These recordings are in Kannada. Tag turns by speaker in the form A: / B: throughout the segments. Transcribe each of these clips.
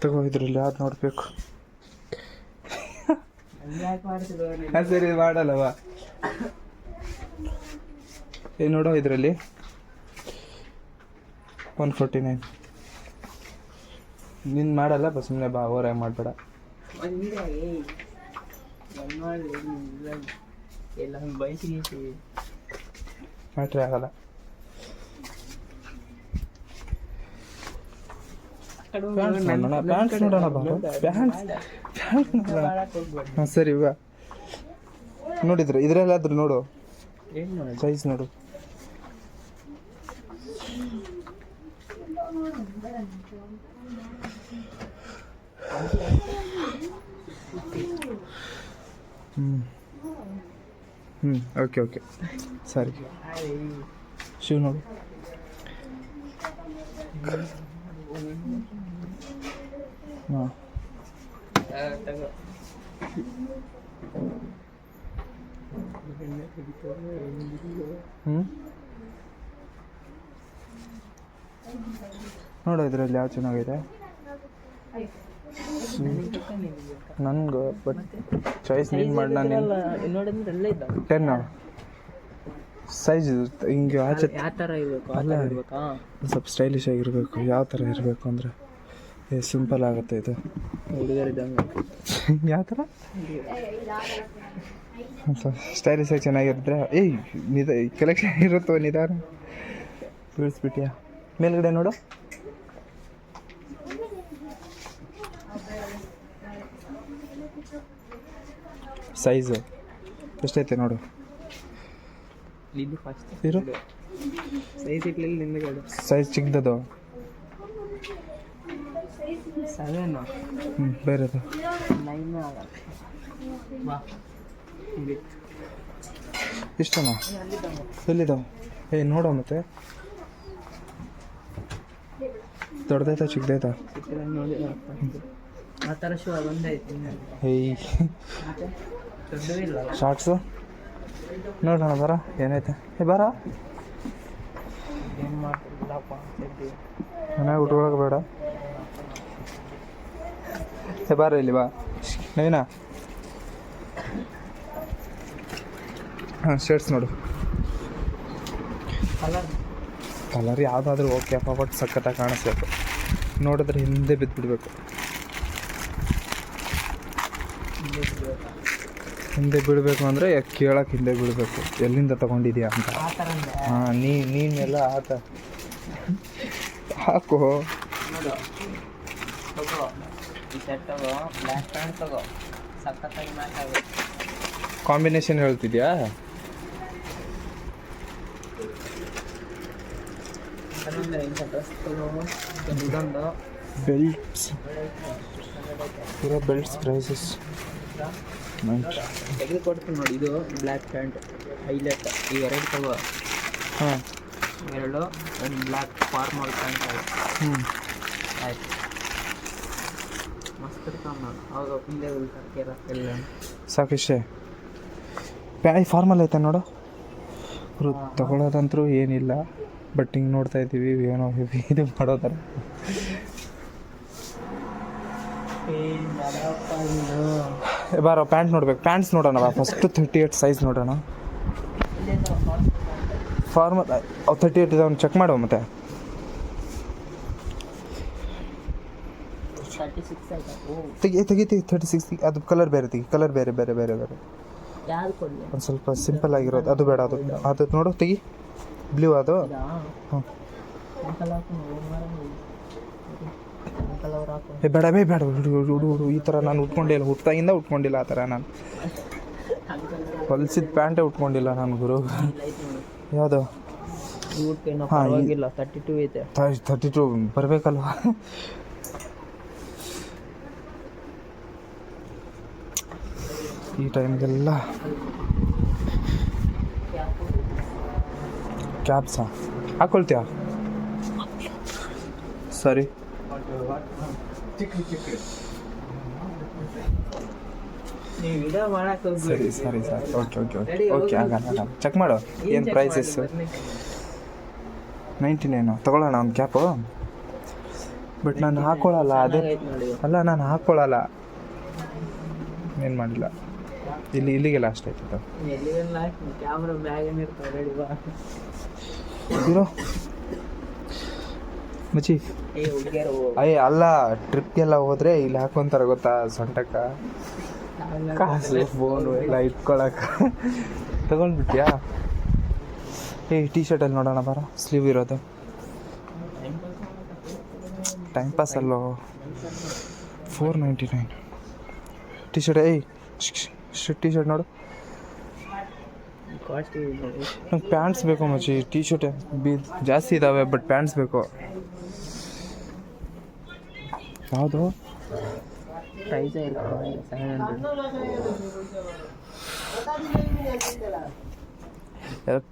A: ತಗೋ ಇದ್ರಲ್ಲಿ ಯಾವ್ದು ನೋಡಬೇಕು ಸರಿ ಮಾಡಲ್ಲವಾ ಏ ನೋಡೋ ಇದರಲ್ಲಿ ಒನ್ ಫೋರ್ಟಿ ನೈನ್ ನಿನ್ ಮಾಡಲ್ಲ ಬಸ್ ಸುಮ್ಮನೆ ಬಾ ಓವರಾಗಿ ಮಾಡಬೇಡ ಮಾಡ್ರಿ ಆಗಲ್ಲ
B: ಆ ಕಡೆ ಹೋಗು,
A: ಪ್ಯಾಂಟ್ಸ್ ನೋಡೋಣ ಪ್ಯಾಂಟ್ಸ್ ನೋಡೋಣ ಪ್ಯಾಂಟ್ಸ್ ಹಾಂ ಸರಿ ಬಾ. ನೋಡಿದ್ರೆ ಇದರಲ್ಲಾದ್ರೂ ನೋಡು? ಸೈಜ್ ನೋಡು. ಹ್ಞೂ ಹ್ಞೂ ಓಕೆ ಓಕೆ. ಸರಿ.
B: ಶೂ
A: ಶಿವ್ ನೋಡು. ಹಾಂ. ಹ್ಞೂ ನೋಡು ಇದರಲ್ಲಿ ಯಾವ ಚೆನ್ನಾಗಿದೆ
B: ನಿನಗ್
A: ಬಟ್ ಚಾಯ್ಸ್ ನೀನು ಮಾಡಿ ನಾನು ಟೆನ್ ಸೈಜ್ ಹಿಂಗೆ ಆಚೆ
B: ಯಾವ ಥರ ಇರಬೇಕು?
A: ಅಲ್ಲ. ಸ್ವಲ್ಪ ಸ್ಟೈಲಿಶ್ ಆಗಿರಬೇಕು ಯಾವ ಥರ ಇರಬೇಕು ಅಂದರೆ. ಸಿಂಪಲ್ ಆಗುತ್ತೆ ಇದು. ಯಾವ ಥರ ಸ್ಟೈಲಿಶ್ ಆಗಿ ಚೆನ್ನಾಗಿರುತ್ತೆ ಏಯ್ ನಿಧ ಕಲೆಕ್ಷನ್ ಇರುತ್ತೋ ನಿಧಾನ. ಬೀಳಿಸ್ಬಿಟ್ಯಾ ಮೇಲ್ಗಡೆ ನೋಡು. ಸೈಜು ಎಷ್ಟೈತೆ ನೋಡು?
B: ಸೈಜ್
A: ಚಿಕ್ಕದದು.
B: ಸೆವೆನ್
A: ಹ್ಞೂ ಬೇರೆದು
B: ನೈನ್
A: ಇಷ್ಟನಾ? ಎಲ್ಲಿದ್ದಾವೆ? ಏ ನೋಡೋ ಮತ್ತೆ. ದೊಡ್ಡದೈತಾ ಚಿಕ್ಕದೈತಾ
B: ಚಿಕ್ಕದಾಗಿ ನೋಡಿ ಆ ಥರ ಶೂ.
A: ಏಯ್. ಶಾರ್ಟ್ಸು ನೋಡೋಣ ಬರ. ಏನೈತೆ ಏ ಬರ.
B: ಏನು ಮಾಡ್ತಿಲ್ಲಪ್ಪ
A: ಉಟ್ಕೊಳಕ್ಕೆ ಬೇಡ. ಏ ಬಾರ ಇಲ್ಲಿ ಬಾ ನವೀನ ಹಾಂ ಶರ್ಟ್ಸ್ ನೋಡು.
B: ಕಲರ್
A: ಕಲರ್ ಯಾವುದಾದ್ರೂ ಓಕೆ ಅಪ್ಪ ಬಟ್ ಸಖತ್ತಾಗಿ ಕಾಣಿಸ್ಬೇಕು. ನೋಡಿದ್ರೆ ಹಿಂದೆ ಬಿದ್ದುಬಿಡ್ಬೇಕು ಹಿಂದೆ ಬೀಳಬೇಕು ಅಂದರೆ ಕೇಳಕ್ಕೆ ಹಿಂದೆ ಬೀಳಬೇಕು ಎಲ್ಲಿಂದ ತಗೊಂಡಿದ್ಯಾ ಅಂತ. ಹಾಂ ನೀ ನೀನೆಲ್ಲ ಆತ ಹಾಕು.
B: ಸೆಟ್ ತಗೋ ಬ್ಲ್ಯಾಕ್ ಪ್ಯಾಂಟ್ ತಗೋ. ಸಖತ್ತಾಗಿ ಮ್ಯಾಚ್ ಆಗುತ್ತೆ.
A: ಕಾಂಬಿನೇಷನ್ ಹೇಳ್ತಿದ್ಯಾ?
B: ಅದೊಂದು ಇಂಥ ಡ್ರೆಸ್ ತಗೋ ಇದೊಂದು
A: ಬೆಲ್ಟ್ಸ್ ಇರೋ ಬೆಲ್ಟ್ಸ್ ಪ್ರೈಸಸ್
B: ತೆಗೆದು ಕೊಡ್ತೀನಿ ನೋಡಿ ಇದು ಬ್ಲ್ಯಾಕ್ ಪ್ಯಾಂಟ್ ಹೈಲೈಟ್ ಇವೆರಡು ತಗೋ.
A: ಹಾಂ.
B: ಎರಡು ಒಂದು ಬ್ಲ್ಯಾಕ್ ಫಾರ್ಮಲ್ ಪ್ಯಾಂಟ್
A: ಹ್ಞೂ
B: ಆಯ್ತು ಮಸ್ತ್ ಇರ್ತಾವ ನೋಡಿ ಅವಾಗ ಹಿಂದೆ ಉಳ್ತಾರೆ ಎಲ್ಲ
A: ಸಾಕಿಷ್ಟೇ ಪ್ಯಾ ಫಾರ್ಮಲ್ ಐತೆ ನೋಡು. ಅವರು ತಗೊಳ್ಳೋದಂತರೂ ಏನಿಲ್ಲ. ಬಟ್ ಹಿಂಗೆ ನೋಡ್ತಾ ಇದ್ದೀವಿ ಏನೋ ಇದು ಮಾಡೋದಾರೆ. ಥರ ಬಾರೋ ಪ್ಯಾಂಟ್ ನೋಡ್ಬೇಕು. ಪ್ಯಾಂಟ್ಸ್ ನೋಡೋಣ ಫಸ್ಟ್ ತರ್ಟಿ ಏಟ್ ಸೈಜ್ ನೋಡೋಣ. ಫಾರ್ಮಲ್ ಅವು ತರ್ಟಿ ಏಟ್ ಇದಾವೆ ಚೆಕ್ ಮಾಡುವ ಮತ್ತೆ.
B: ತರ್ಟಿ ಸಿಕ್ಸ್ ಆಯ್ತಾ
A: ತೆಗಿ ತೆಗಿ ತೆಗಿ ತರ್ಟಿ ಸಿಕ್ಸ್ ಅದು ಕಲರ್ ಬೇರೆ ತೆಗಿ ಕಲರ್ ಬೇರೆ ಬೇರೆ ಬೇರೆ ಬೇರೆ.
B: ಕೊಡಲಿ?
A: ಒಂದು ಸ್ವಲ್ಪ ಸಿಂಪಲ್ ಆಗಿರೋದು ಅದು ಬೇಡ ಅದು. ಅದು ನೋಡು ತೆಗಿ. ಬ್ಲೂ ಅದು. ಹ್ಞೂ ಏ ಬೇಡ ಬೇ ಬೇಡ ಹುಡು ಹುಡು ಈ ಥರ ನಾನು ಉಟ್ಕೊಂಡಿಲ್ಲ ಹುಟ್ಟಾಗಿಂದ ಉಟ್ಕೊಂಡಿಲ್ಲ ಆ ಥರ ನಾನು. ಹೊಲ್ಸಿದ ಪ್ಯಾಂಟೇ ಉಟ್ಕೊಂಡಿಲ್ಲ ನಾನು ಗುರು. ಯಾವುದು? ಹಾ,
B: ತರ್ಟಿ ಟೂ ಐತೆ.
A: ತರ್ಟಿ ಟೂ ಬರಬೇಕಲ್ವಾ? ಈ ಟೈಮ್ಗೆಲ್ಲ ಕ್ಯಾಬ್ಸಾ? ಹಾಕೊಳ್ತೀಯ? ಸರಿ. ಸರಿ ಸರಿ sir. Okay okay okay. Okay ಆಗಲ್ಲ ಚೆಕ್ ಮಾಡು. ಏನು ಪ್ರೈಸಸ್ ನೈಂಟಿ ನೈನು. ತೊಗೊಳ್ಳೋಣ ಒಂದು ಕ್ಯಾಪು? ಬಟ್ ನಾನು ಹಾಕ್ಕೊಳ್ಳಲ್ಲ ಅದೇ ಅಲ್ಲ ನಾನು ಹಾಕ್ಕೊಳ್ಳಲ್ಲ ಏನು ಮಾಡಿಲ್ಲ. ಇಲ್ಲಿ ಇಲ್ಲಿಗೆ ಲಾಸ್ಟ್ ಆಯ್ತು
B: ಕ್ಯಾಮ್ರಾ ಬ್ಯಾಗ್
A: ಇರೋ. ಮಚ್ಚಿ. ಅಯ್ಯ ಅಲ್ಲ ಟ್ರಿಪ್ಗೆಲ್ಲ ಹೋದ್ರೆ ಇಲ್ಲಿ ಹಾಕೊಂತಾರ ಗೊತ್ತಾ ಸೊಂಟಕ್ಕ? ಕಾಸು ಫೋನು ಎಲ್ಲ ಇಟ್ಕೊಳಕ. ತಗೊಂಡ್ಬಿಟ್ಯಾ? ಏ ಟಿ ಶರ್ಟಲ್ಲಿ ನೋಡೋಣ ಬಾರ ಸ್ಲೀವ್ ಇರೋದು. ಟೈಮ್ ಪಾಸ್ ಅಲ್ಲೋ. Four ninety nine T shirt ಏಯ್ ಟಿ ಶರ್ಟ್ ನೋಡು. ನಂಗೆ ಪ್ಯಾಂಟ್ಸ್ ಬೇಕು ಮಚ್ಚಿ. ಟಿ ಶರ್ಟ್ ಬಿ ಜಾಸ್ತಿ ಇದ್ದಾವೆ ಬಟ್ ಪ್ಯಾಂಟ್ಸ್ ಬೇಕು. ಯಾವುದು?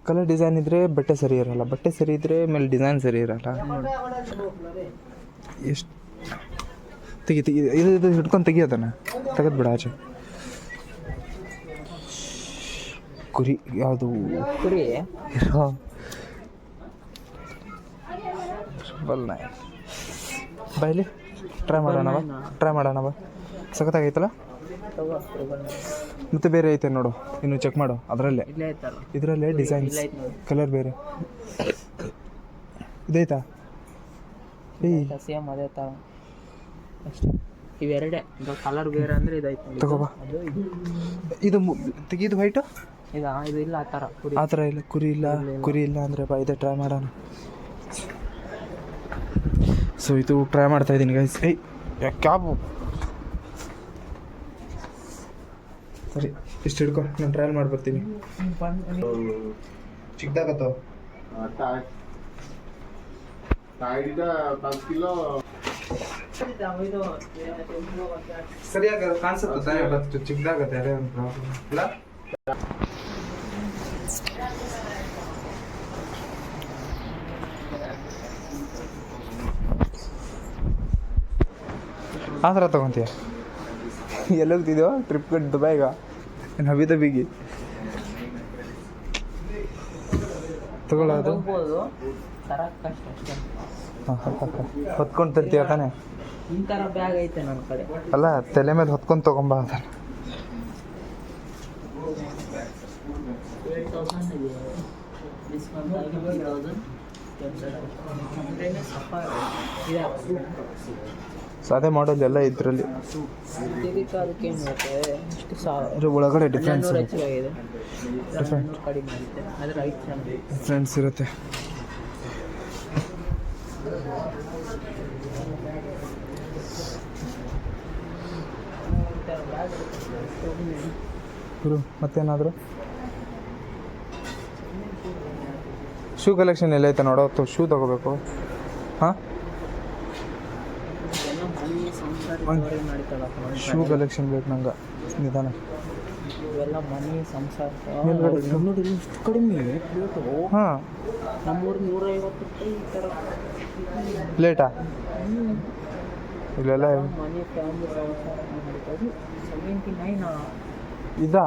A: ಕಲರ್ ಡಿಸೈನ್ ಇದ್ದರೆ ಬಟ್ಟೆ ಸರಿ ಇರಲ್ಲ. ಬಟ್ಟೆ ಸರಿ ಇದ್ದರೆ ಮೇಲೆ ಡಿಸೈನ್ ಸರಿ ಇರಲ್ಲ. ಎಷ್ಟು? ತೆಗಿ ತೆಗಿ, ಇದು ಇದು ಹಿಡ್ಕೊಂಡು ತೆಗಿಯೋದನ್ನ ತೆಗೆದ್ಬಿಡ ತೆಗೆದು ಬಿಡ ಆಚೆ. ಕುರಿ ಯಾವುದು?
B: ಕುರಿ?
A: ಬಲ್ ನೈನ್ ಬೈಲಿ ಟ್ರೈ ಮಾಡೋಣವ ಟ್ರೈ ಮಾಡೋಣವ ಸಖತ್ತಾಗೈತಲ್ಲ?
B: ತಗೋ
A: ಮತ್ತೆ ಬೇರೆ ಐತೆ ನೋಡು ಇನ್ನು ಚೆಕ್ ಮಾಡು ಅದರಲ್ಲೇ. ಇದರಲ್ಲೇ ಡಿಸೈನ್ಸ್ ಕಲರ್ ಬೇರೆ. ಇದೈತಾ?
B: ಸೇಮ್ ಅದೇ ತರ ಇವೆರಡೇ. ಕಲರ್ ಬೇರೆ ಅಂದ್ರೆ ಇದೈತೆ. ಅದು ಇದು.
A: ತೆಗೀದು ವೈಟು
B: ಇದು ಇದು ಇಲ್ಲ ಆ ಥರ ಕುರಿ.
A: ಆ ಥರ ಇಲ್ಲ ಕುರಿ ಇಲ್ಲ ಕುರಿ ಇಲ್ಲ ಅಂದರೆ ಬಾ ಇದೇ ಟ್ರೈ ಮಾಡೋಣ. ಸೊ ಇದು ಟ್ರೈ ಮಾಡ್ತಾ ಇದ್ದೀನಿ ಗೈಸ್ ಏಯ್ ಕ್ಯಾಬು? ಸರಿ ಇಷ್ಟು ಹಿಡ್ಕೊ ನಾನು ಟ್ರಾವೆಲ್ ಮಾಡ್ಬರ್ತೀನಿ ಚಿಕ್ಕದಾಗತ್ತೋ? ಸರಿಯಾಗ ಕಾಣಿಸುತ್ತೆ? ಚಿಕ್ಕದಾಗತ್ತೆ ಅದೇ ಒಂದು ಪ್ರಾಬ್ಲಮ್ ಇಲ್ಲ? ಆ ಥರ ತೊಗೊತೀಯ ಎಲ್ಲಿ ಹೋಗ್ತಿದ್ಯೋ ಕಟ್ ದುಬೈಗ ಏನು ಹಬಿ ದಬಿಗೆ ತಗೊಳ್ಳೋದು
B: ಹೋಗ್ಬೋದು ತರಕ್ ಕಷ್ಟ ಅಷ್ಟೇ
A: ಹೊತ್ಕೊಂಡು ತರ್ತೀಯ ತಾನೆ
B: ಈ ಥರ ಬ್ಯಾಗ್ ಐತೆ ನನ್ನ ಕಡೆ
A: ಅಲ್ಲ ತಲೆ ಮೇಲೆ ಹೊತ್ಕೊಂಡು ತಗೊಂಬ ಅದನ್ನ
B: ಏಟ್
A: ಮಾಡೋದು ಎಲ್ಲ ಇದರಲ್ಲಿ ಅದ್ರ ಒಳಗಡೆ ಡಿಫ್ರೆನ್ಸ್ ಡಿಫ್ರೆನ್ಸ್ ಇರುತ್ತೆ. ಗುರು ಮತ್ತೇನಾದರೂ? ಶೂ ಕಲೆಕ್ಷನ್ ಎಲ್ಲ ಐತೆ ನೋಡೋ ಶೂ ತಗೋಬೇಕು ಹಾಂ
B: ಎಲ್ಲ ಮನೆ ಸಂಸಾರ ಜೋರಾಗಿ ನಡೀತಲ್ಲ
A: ಶೂ ಕಲೆಕ್ಷನ್ ಬೇಕು ನಂಗೆ ನಿಧಾನ.
B: ಇವೆಲ್ಲ ಮನೆ ಸಂಸಾರ
A: ಮೇಲ್ಗಡೆ
B: ಇಷ್ಟು ಕಡಿಮೆ ರೇಟು
A: ಹಾಂ.
B: ನಮ್ಮೂರು ನೂರೈವತ್ತು ರೂಪಾಯಿ ಈ ಥರ
A: ಪ್ಲೇಟಾ ಇಲ್ಲೆಲ್ಲ
B: ಮನೆ ಫ್ಯಾಮಿಲಿ ಸಂಸಾರ ನಡೀತದೆ ಸೆವೆಂಟಿ ನೈನ್
A: ಇದಾ?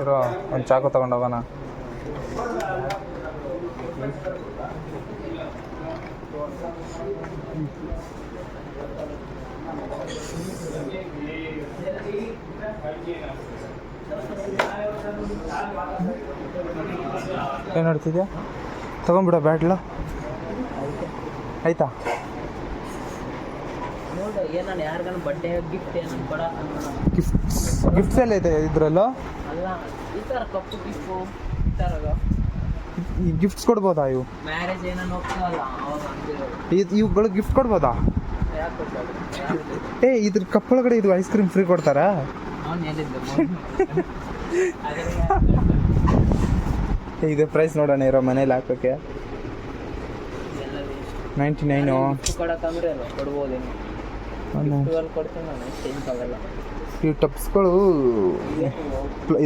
A: ಇರೋ ಒಂದು ಚಾಕು ತಗೊಂಡು ಹೋಗೋಣ. ಏನು ನೋಡ್ತಿದ್ಯಾ ತಗೊಂಬಿಡ ಬ್ಯಾಟ್ಲು. ಆಯ್ತಾ? ಗಿಫ್ಟ್ಸ್ ಎಲ್ಲ ಇದೆ ಇದರಲ್ಲೂ? ಗಿಫ್ಟ್ಸ್ ಕೊಡ್ಬೋದಾ ಇವು?
B: ಮ್ಯಾರೇಜ್
A: ಇವುಗಳು ಗಿಫ್ಟ್ ಕೊಡ್ಬೋದಾ? ಏ ಇದ್ರ ಕಪ್ ಒಳಗಡೆ ಇದು ಐಸ್ ಕ್ರೀಮ್ ಫ್ರೀ ಕೊಡ್ತಾರಾ? ಇದು ಪ್ರೈಸ್ ನೋಡೋಣ ಇರೋ ಮನೇಲಿ
B: ಹಾಕೋಕೆ.
A: ನೈಂಟಿ ನೈನು ಈ ಟಪ್ಸ್ಗಳು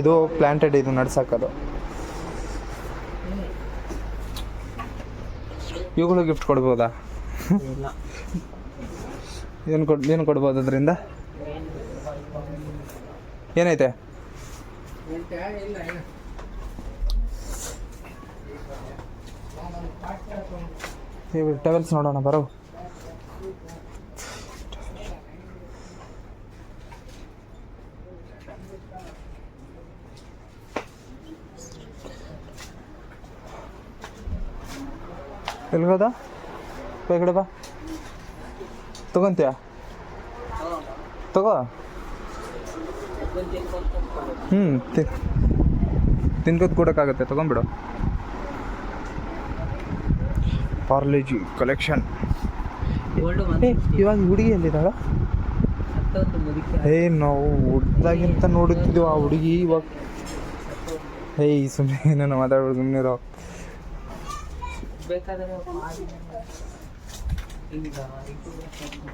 A: ಇದು ಪ್ಲಾಂಟೆಡ್ ಇದು ನಡ್ಸಕ್ಕದು ಇವುಗಳು ಗಿಫ್ಟ್ ಕೊಡ್ಬೋದಾ? ಏನು ಕೊಡ್ ಏನು ಕೊಡ್ಬೋದು ಅದರಿಂದ? ಏನೈತೆ? ಟವೆಲ್ಸ್ ನೋಡೋಣ ಬರೋ. ಎಲ್ಗೋದ ಕಡೆ ಬಾ ತಗೊಂತೀಯ? ತಗೋ. ಹ್ಞೂ ತಿನ್ಕೋದು ಕೊಡೋಕ್ಕಾಗತ್ತೆ ತೊಗೊಂಬಿಡು ಪಾರ್ಲೇಜಿ ಕಲೆಕ್ಷನ್. ಇವಾಗ ಹುಡುಗಿ ಎಲ್ಲಿದ್ದಾಳ? ಏ ನಾವು ಹುಡ್ದಾಗಿಂತ ನೋಡುತ್ತಿದ್ದೆವು ಆ ಹುಡುಗಿ ಇವಾಗ. ಏಯ್ ಸುಮ್ಮನೆ ನಾನು ಮಾತಾಡ್ಬೋದು ಸುಮ್ಮನೆ ಇರೋ
B: ಬೇಕಾದ್ರೆ ಮಾಡಿ ಈಗ ಇದು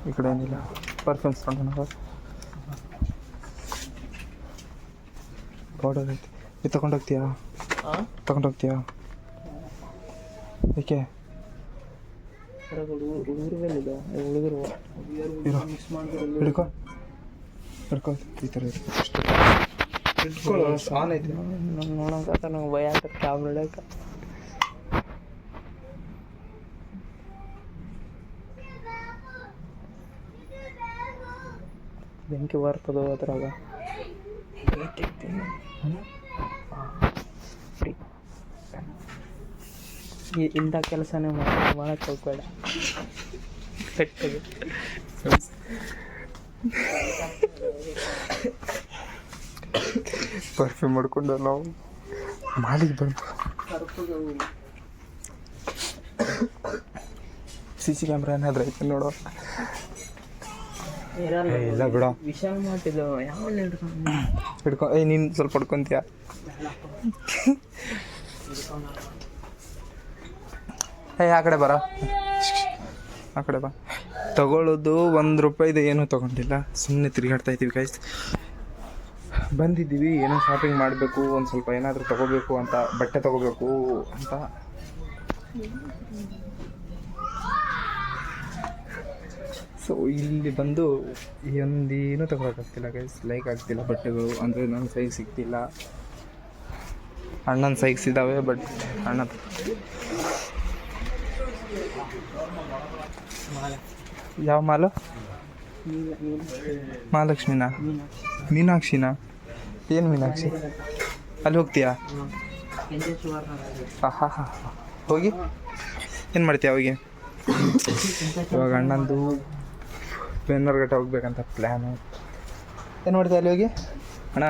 A: ಈ ಕಡೆ ಏನಿಲ್ಲ ಪರ್ಫ್ಯೂಮ್ಸ್ ನೋಡೋಣ ಪೌಡರ್ ಐತಿ ಇದು ತಗೊಂಡೋಗ್ತೀಯಾ
B: ಹಾಂ
A: ತಗೊಂಡೋಗ್ತೀಯಾ ಏಕೆ ಹಿಡ್ಕೊ ಹಿಡ್ಕೊ ಈ ಥರ ಸಾನ್ ಐತಿ
B: ನೋಡೋಕೆ ನಂಗೆ ಭಯ ಆಗ್ತದೆ ಕ್ಯಾಮ್ರಾ ಹಿಡಿಯೋಕೆ ಬೆಂಕಿ ಬರ್ತದೋ ಅದ್ರಾಗ. ಇಂಥ ಕೆಲಸನೇ ಮಾಡಿ ಮಾಡಕ್ಕೆ ಹೋಗ್ಬೇಡ ಕಟ್ಟಿಗೆ
A: ಪರ್ಫ್ಯೂಮ್ ಮಾಡ್ಕೊಂಡು ನಾವು ಮಾಡಿಗೆ ಬಂತು ಸಿ ಸಿ ಕ್ಯಾಮ್ರಾ ಏನಾದ್ರೂ ಐತೆ ನೋಡೋ. ಇಲ್ಲ ಬಿಡು.
B: ವಿಶಾಲ್ ಯಾವ
A: ಹಿಡ್ಕೊ? ಏಯ್ ನೀನು ಸ್ವಲ್ಪ ಹಿಡ್ಕೊಂತೀಯ? ಏಯ್ ಆ ಕಡೆ ಬರ. ಆ ಕಡೆ ಬಾ. ತಗೊಳ್ಳೋದು ಒಂದು ರೂಪಾಯಿದು ಏನೂ ತಗೊಂಡಿಲ್ಲ. ಸುಮ್ಮನೆ ತಿರುಗಾಡ್ತಾ ಇದ್ದೀವಿ ಕಾಯ್ಸ್ ಬಂದಿದ್ದೀವಿ ಏನೋ ಶಾಪಿಂಗ್ ಮಾಡಬೇಕು ಒಂದು ಸ್ವಲ್ಪ ಏನಾದರೂ ತಗೋಬೇಕು ಅಂತ ಬಟ್ಟೆ ತಗೋಬೇಕು ಅಂತ. ಸೊ ಇಲ್ಲಿ ಬಂದು ಒಂದೇನು ತಗೊಳಕ್ಕಾಗ್ತಿಲ್ಲ ಗೈಸ್ ಲೈಕ್ ಆಗ್ತಿಲ್ಲ ಬಟ್ಟೆಗಳು. ಅಂದರೆ ನನ್ನ ಸೈಜ್ ಸಿಗ್ತಿಲ್ಲ. ಅಣ್ಣನ ಸೈಜ್ ಇದ್ದಾವೆ ಬಟ್ ಅಣ್ಣ ಯಾವ ಮಾಲು? ಮಹಾಲಕ್ಷ್ಮಿನಾ? ಮೀನಾಕ್ಷಿನಾ? ಏನು ಮೀನಾಕ್ಷಿ? ಅಲ್ಲಿ ಹೋಗ್ತೀಯಾ? ಹಾ ಹೋಗಿ. ಏನು ಮಾಡ್ತೀಯ ಹೋಗಿ? ಇವಾಗ ಅಣ್ಣಂದು ಬೆನ್ನರ್ಗಟ್ಟೆ ಹೋಗ್ಬೇಕಂತ ಪ್ಲ್ಯಾನು ಏನು ಮಾಡ್ತೀಯ ಅಲ್ಲಿ ಹೋಗಿ? ಅಣ್ಣ?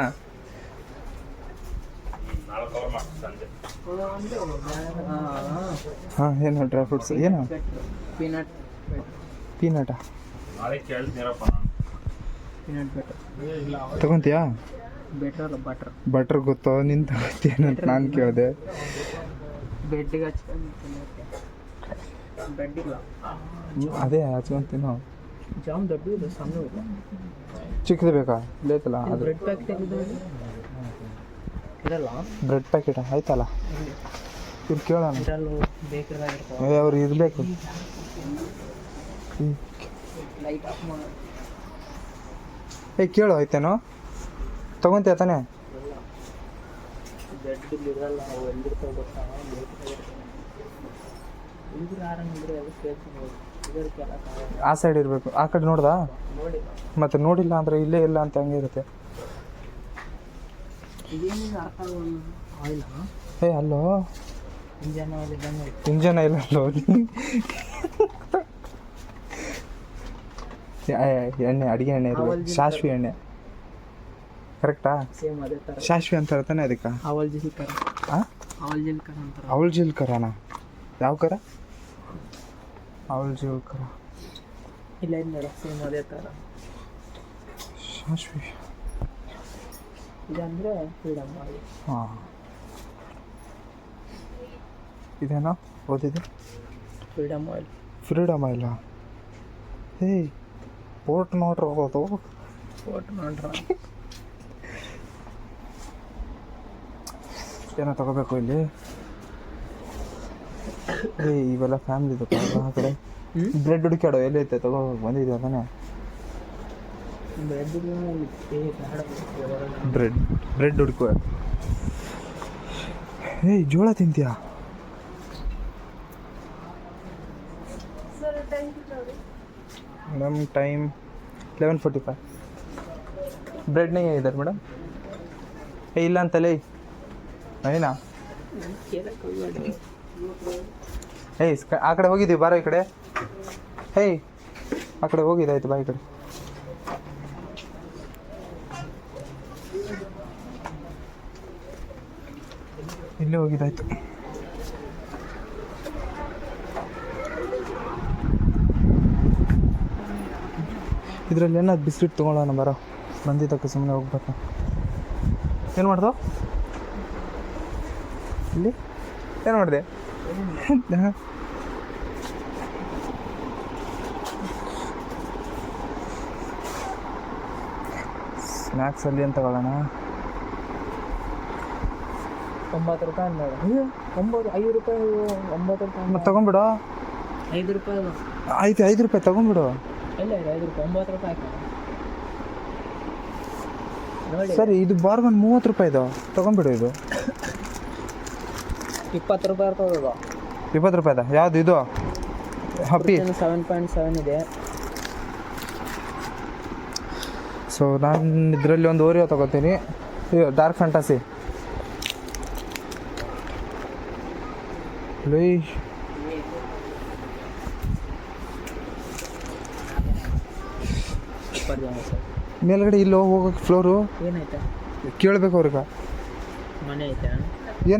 A: ಹಾಂ ಏನು ಡ್ರೈ ಫ್ರೂಟ್ಸ್ ಏನು?
B: ಪೀನಟ್
A: ಪೀನಟ ತಗೊಂತೀಯಾ?
B: ಬೆಟರ್ ಬಟರ್
A: ಬಟರ್ ಗೊತ್ತೋ ನಿನ್ ತಗೋತೀಯನಂತ ನಾನು ಕೇಳಿದೆ.
B: ಬೆಡ್ಗೆ ಹಚ್ಕೊಂಡು
A: ಅದೇ ಹಚ್ಕೊಂತೀನೋ
B: ಜಾಮ್ ದೊಡ್ಡದು ಇದೆ. ಸಣ್ಣ ಇಲ್ಲ
A: ಚಿಕ್ಕದು ಬೇಕಾ ಬೇಕಲ್ಲ ಅದು
B: ಬ್ರೆಡ್ ಪ್ಯಾಕೆಟ್ ಇರಲ್ಲ
A: ಬ್ರೆಡ್ ಪ್ಯಾಕೆಟ್ ಆಯ್ತಲ್ಲ. ಇವ್ರು ಕೇಳೋಣ. ಇದರಲ್ಲೂ ಅವ್ರು ಇರಬೇಕು.
B: ಲೈಟ್ ಆಫ್ ಮಾಡಿ.
A: ಏ ಕೇಳು ಆಯ್ತೇನೋ? ತಗೊಂತೀಯ ತಾನೇ?
B: ಬೆಡ್ ಇರಲ್ಲ
A: ಆ ಸೈಡ್ ಇರಬೇಕು. ಆ ಕಡೆ ನೋಡ್ದಾ?
B: ನೋಡಿ
A: ಮತ್ತೆ ನೋಡಿಲ್ಲ ಅಂದ್ರೆ ಇಲ್ಲೇ ಇಲ್ಲ ಅಂತ ಹಂಗೆ ಇರುತ್ತೆ. ಏ ಅಲ್ಲೋ?
B: ಇಂಜನ್ ಆಯಿಲ್
A: ಅಲ್ಲೋ? ಎಣ್ಣೆ ಅಡಿಗೆ ಎಣ್ಣೆ ಇರಬೇಕು.
B: ಶಾಶ್ವಿ
A: ಸಾಸ್ವಿ ಎಣ್ಣೆ. ಕರೆಕ್ಟಾ? ಸಾಸ್ವಿ ಅಂತ ಹೇಳ್ತಾನೆ ಅದಕ್ಕೆ
B: ಅವಲ್ ಜಿಲ್ ಕರ
A: ಹಾಂ
B: ಅವಲ್ ಜಿಲ್ ಕರ ಅಂತಾರೆ.
A: ಅವಳ ಜೀಲ್ ಕರನ ಯಾವ ಕರ? ಅವಳ ಜೀವಕರ. ಕರ
B: ಇಲ್ಲ ಇಲ್ಲ ಸೇಮ್ ಅದೇ ಥರ.
A: ಶಾಶ್ವಿ
B: ಇದಂದ್ರೆ ಫ್ರೀಡಮ್ ಆಯಿಲ್
A: ಹಾಂ. ಇದೇನೋ ಓದಿದೆ
B: ಫ್ರೀಡಮ್ ಆಯಿಲ್
A: ಫ್ರೀಡಮ್ ಆಯಿಲ ಏಯ್ ಪೋರ್ಟ್ ನೋಡ್ರಿ ಹೋಗೋದು.
B: ಪೋರ್ಟ್ ನೋಡ್ರ
A: ಏನೋ ತಗೋಬೇಕು ಇಲ್ಲಿ? ಏಯ್ ಇವೆಲ್ಲ ಫ್ಯಾಮಿಲಿ ಆ ಕಡೆ? ಬ್ರೆಡ್ ಹುಡುಕ್ಯಾಡೋ? ಎಲ್ಲೈತೆ ತಗೋ ಬಂದಿದ್ಯಾ ತಾನೆ?
B: ಬ್ರೆಡ್
A: ಬ್ರೆಡ್ ಬ್ರೆಡ್ ಹುಡುಕುವ. ಏಯ್ ಜೋಳ ತಿಂತೀಯಾ? ನಮ್ಮ ಟೈಮ್ ಲೆವೆನ್ ಫೋರ್ಟಿ ಫೈವ್ ಬ್ರೆಡ್ನಾಗ ಏನಿದ್ದಾರೆ ಮೇಡಮ್ ಏ ಇಲ್ಲ ಅಂತಲೇ. ನವೀನಾ ಸ್ಕ- ಆ ಕಡೆ ಹೋಗಿದ್ದೀವಿ ಬಾರೋ ಈ ಕಡೆ. ಹೇಯ್ ಆ ಕಡೆ ಹೋಗಿದ್ದಾಯ್ತು ಬಾ ಈ ಕಡೆ. ಇಲ್ಲೇ ಹೋಗಿದ್ದಾಯ್ತು ಇದರಲ್ಲಿ ಏನಾದ್ರು ಬಿಸ್ಕಿಟ್ ತೊಗೊಳ್ಳೋಣ, ಬರೋ. ಬಂದಿದ್ದಕ್ಕೆ ಸುಮ್ಮನೆ ಹೋಗ್ಬೇಕು. ಏನು ಮಾಡ್ದೋ? ಇಲ್ಲಿ? ಏನು ಮಾಡಿದೆ? ಸ್ನ್ಯಾಕ್ಸಲ್ಲಿ ಏನು ತಗೊಳ್ಳೋಣ
B: ಒಂಬತ್ತು ರೂಪಾಯಿ ಅಂದ್ರೆ ಒಂಬತ್ತು ಐದು ರೂಪಾಯಿ ಒಂಬತ್ತು ರೂಪಾಯಿ
A: ಮತ್ತೆ ತಗೊಂಬಿಡು
B: ಐದು ರೂಪಾಯಿ ಐದು
A: ಆಯ್ತು ಐದು ರೂಪಾಯಿ ತಗೊಂಬಿಡು
B: ಎಲ್ಲ ಇಲ್ಲ ಐದು ರೂಪಾಯಿ ಒಂಬತ್ತು ರೂಪಾಯಿ ಹಾಕೋಣ
A: ಸರಿ ಇದು ಬಾರ್ಗನ್ ಮೂವತ್ತು ರೂಪಾಯಿದು ತಗೊಂಬಿಡು ಇದು.
B: ಇಪ್ಪತ್ತು ರೂಪಾಯಿ ಇರ್ತದೆ
A: ಇಪ್ಪತ್ತು ರೂಪಾಯಿದ? ಯಾವುದು ಇದು? ಹಪ್ಪಿ.
B: ಸೆವೆನ್ ಪಾಯಿಂಟ್ ಸೆವೆನ್ ಇದೆ.
A: ಸೊ ನಾನು ಇದರಲ್ಲಿ ಒಂದು ಓರಿಯೋ ತಗೋತೀನಿ. ಇದು ಡಾರ್ಕ್ ಫ್ಯಾಂಟಸಿ ಲೈ. ಮೇಲ್ಗಡೆ ಇಲ್ಲಿ ಹೋಗೋಕೆ ಫ್ಲೋರು
B: ಏನೈತೆ
A: ಕೇಳಬೇಕು ಅವ್ರಿಗೆ.
B: ಮನೆ ಐತೆ? ಹಂಗೆ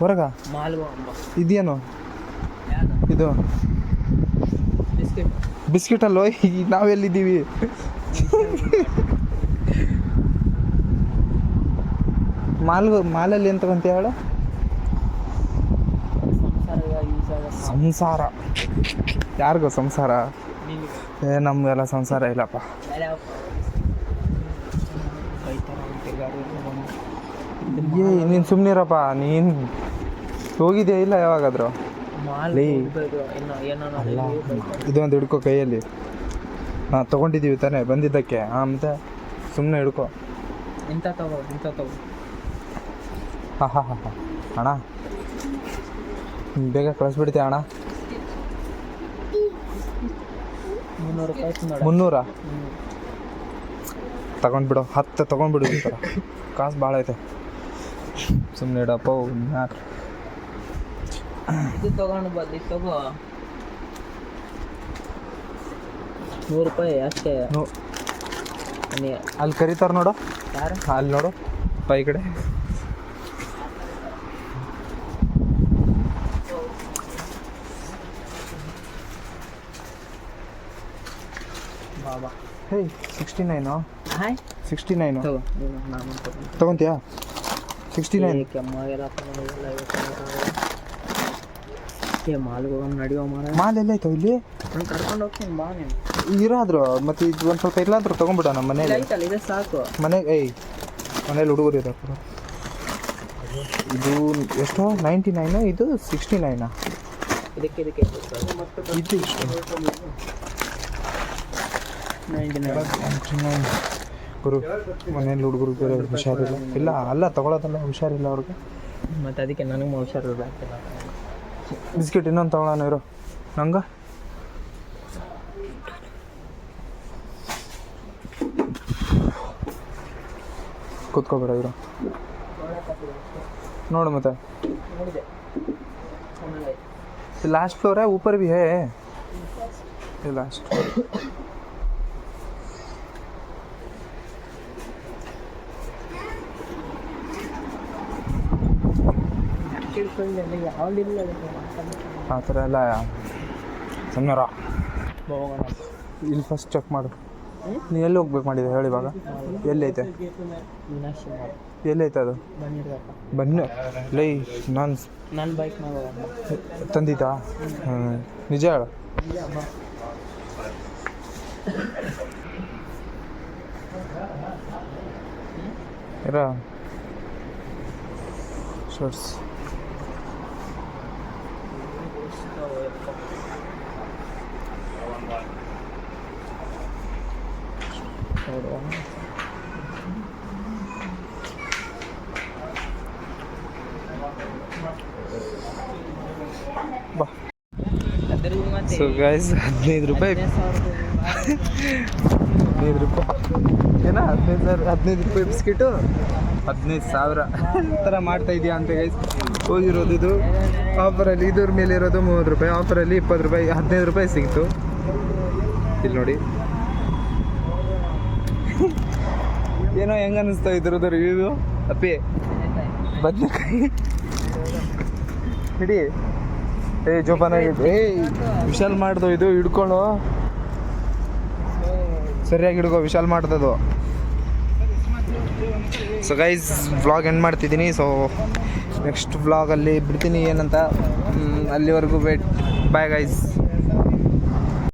A: ಹೊರಗ? ಇದೇನು? ಇದು?
B: ಬಿಸ್ಕಿಟ್.
A: ಬಿಸ್ಕಿಟಲ್ಲೋ? ನಾವೆಲ್ಲಿದ್ದೀವಿ? ಮಾಲ್ ಮಾಲಲ್ಲಿ ಎಂತ ತಗೊಂತೀಯ ಹೇಳ?
B: ಸಂಸಾರ
A: ಯಾರಿಗೋ ಸಂಸಾರ? ಏ ನಮಗೆಲ್ಲ ಸಂಸಾರ ಇಲ್ಲಪ್ಪ. ಏ ನೀನು ಸುಮ್ಮನಿರಪ್ಪ ನೀನು ಹೋಗಿದ್ಯಾ ಇಲ್ಲ ಯಾವಾಗಾದ್ರು? ಇದೊಂದು ಹಿಡ್ಕೋ ಕೈಯಲ್ಲಿ. ಹಾಂ ತೊಗೊಂಡಿದ್ದೀವಿ ತಾನೇ ಬಂದಿದ್ದಕ್ಕೆ. ಹಾಂ ಮತ್ತೆ ಸುಮ್ಮನೆ ಹಿಡ್ಕೋ.
B: ಇಂಥ ತಗೋ ಇಂಥ ತಗೋ.
A: ಹಾಂ ಹಾಂ ಹಾಂ ಹಾಂ. ಅಣ್ಣ. ಬೇಗ ಕಳಿಸ್ಬಿಡ್ತೀಯ ಅಣ್ಣ?
B: ಮುನ್ನೂರು
A: ತಗೊಂಡ್ಬಿಡು ಹತ್ತು ತಗೊಂಡ್ಬಿಡು ಈ ಥರ. ಕಾಸು ಭಾಳ ಐತೆ. ಸುಮ್ಮನೆ ಇಡಪ್ಪ
B: ಇದು ತಗೊಂಡು ಬಂದು ತಗೋ. ನೂರು ರೂಪಾಯಿ ಅಷ್ಟೇ.
A: ಅಲ್ಲಿ ಕರೀತಾರ ನೋಡು.
B: ಯಾರು?
A: ಅಲ್ಲಿ ನೋಡು ಪೈ ಕಡೆ.
B: ಬಾ
A: ಹೇ sixty nine
B: hi.
A: Sixty nine ತಗೊಂತೀಯಾ? Sixty nine
B: ಕೆಮ್ಮಾಗೆಲ್ಲ ಏ ಮಾಲ್ಗೆ ಹೋಗೋಣ ನಡೆಯೋ ಮಾರ.
A: ಮಾಲ್ ಎಲ್ಲೈತೋ ಇಲ್ಲಿ?
B: ನಾನು ಕರ್ಕೊಂಡು ಹೋಗ್ತೀನಿ ಬಾ ನೀನು.
A: ಇರಾದ್ರು ಮತ್ತೆ ಇದು ಒಂದು ಸ್ವಲ್ಪ ಇಲ್ಲಾಂದ್ರೂ ತಗೊಂಡ್ಬಿಡ ನಮ್ಮ
B: ಇಲ್ಲ
A: ಮನೇಲಿ
B: ಐತಲ್ಲ ಇದೆ ಸಾಕು.
A: ಮನೆಗೆ ಏಯ್ ಮನೇಲಿ ಹುಡುಗರು ಇದ್ದಾರೆ ಇದು ಎಷ್ಟು ನೈಂಟಿ ನೈನು ಇದು ಸಿಕ್ಸ್ಟಿ ನೈನಾ?
B: ಇದಕ್ಕೆ ಇದಕ್ಕೆ.
A: ಇದು
B: ನೈಂಟಿ ನೈನ್.
A: ಗುರು ಮನೇಲಿ ಹುಡುಗರು ಬೇರೆ ಹುಷಾರಿಲ್ಲ. ಇಲ್ಲ ಅಲ್ಲ ತಗೊಳ್ಳೋದಲ್ಲ ಹುಷಾರಿಲ್ಲ ಅವ್ರಿಗೆ.
B: ಮತ್ತು ಅದಕ್ಕೆ ನನಗೆ ಹುಷಾರಿಲ್ಲ
A: ಬಿಸ್ಕೆಟ್ ಇನ್ನೊಂದು ತಗೊಳ್ಳೋಣ ಇರು. ನಂಗೆ? ಕೂತ್ಕೋಬೇಡ ಇರು. ನೋಡು ಮತ್ತೆ. ಲಾಸ್ಟ್ ಫ್ಲೋರೇ ಊಪರ್ ಬಿ
B: ಹೇ ಲಾಸ್ಟ್
A: ಆ ಥರ ಎಲ್ಲ ಸುಮ್ಮನೆ
B: ಹೋಗೋಣ.
A: ಇಲ್ಲಿ ಫಸ್ಟ್ ಚೆಕ್ ಮಾಡು. ನೀ ಎಲ್ಲಿ ಹೋಗ್ಬೇಕು ಮಾಡಿದೆ? ಹೇಳಿ ಇವಾಗ. ಎಲ್ಲೈತೆ ಎಲ್ಲೈತೆ ಅದು? ಬನ್ನಿ. ಲೈ ನಾನು
B: ನನ್ನ ಬೈಕ್ ಹೋಗೋಣ.
A: ತಂದಿದ್ದಾ? ನಿಜ ಹೇಳು. ಇರ. ಶರ್ಟ್ಸ್ ಬಾ ಸೊ ಗೈಸ್ ಹದಿನೈದು ರೂಪಾಯಿ. ಹದಿನೈದು ರೂಪಾಯಿ. ಏನ ಹದಿನೈದು ಸಾವಿರ ಹದಿನೈದು ರೂಪಾಯಿ ಬಿಸ್ಕಿಟು? ಹದಿನೈದು ಸಾವಿರ. ಥರ ಮಾಡ್ತಾ ಇದೆಯಾ ಅಂತ ಗೈಸ್ ಹೋಗಿರೋದು ಇದು. ಆಫರಲ್ಲಿ ಇದ್ರ ಮೇಲೆ ಇರೋದು ಮೂವತ್ತು ರೂಪಾಯಿ. ಆಫರಲ್ಲಿ ಇಪ್ಪತ್ತು ರೂಪಾಯಿ ಹದಿನೈದು ರೂಪಾಯಿ ಸಿಕ್ತು ಇಲ್ಲಿ ನೋಡಿ. ಏನೋ ಹೆಂಗ ಅನಿಸ್ತಾ ಇದ್ರದ್ದು ರಿವ್ಯೂ ಅಪ್ಪಿ, ಬದನೆಕಾಯಿ. ಹಿಡಿ. ಏ, ಜೋಪಾನ ಏ, ವಿಶಾಲ್ ಮಾಡ್ದು ಇದು ಹಿಡ್ಕೊಂಡು ಸರಿಯಾಗಿ ಹಿಡ್ಕೋ, ವಿಶಾಲ್ ಮಾಡ್ದದು. ಸೊ ಗೈಸ್ ವ್ಲಾಗ್ ಎಂಡ್ ಮಾಡ್ತಿದ್ದೀನಿ. ಸೊ ನೆಕ್ಸ್ಟ್ ವ್ಲಾಗಲ್ಲಿ ಬಿಡ್ತೀನಿ. ಏನಂತ? ಅಲ್ಲಿವರೆಗೂ ವೇಟ್ ಬಾಯ್ ಗೈಸ್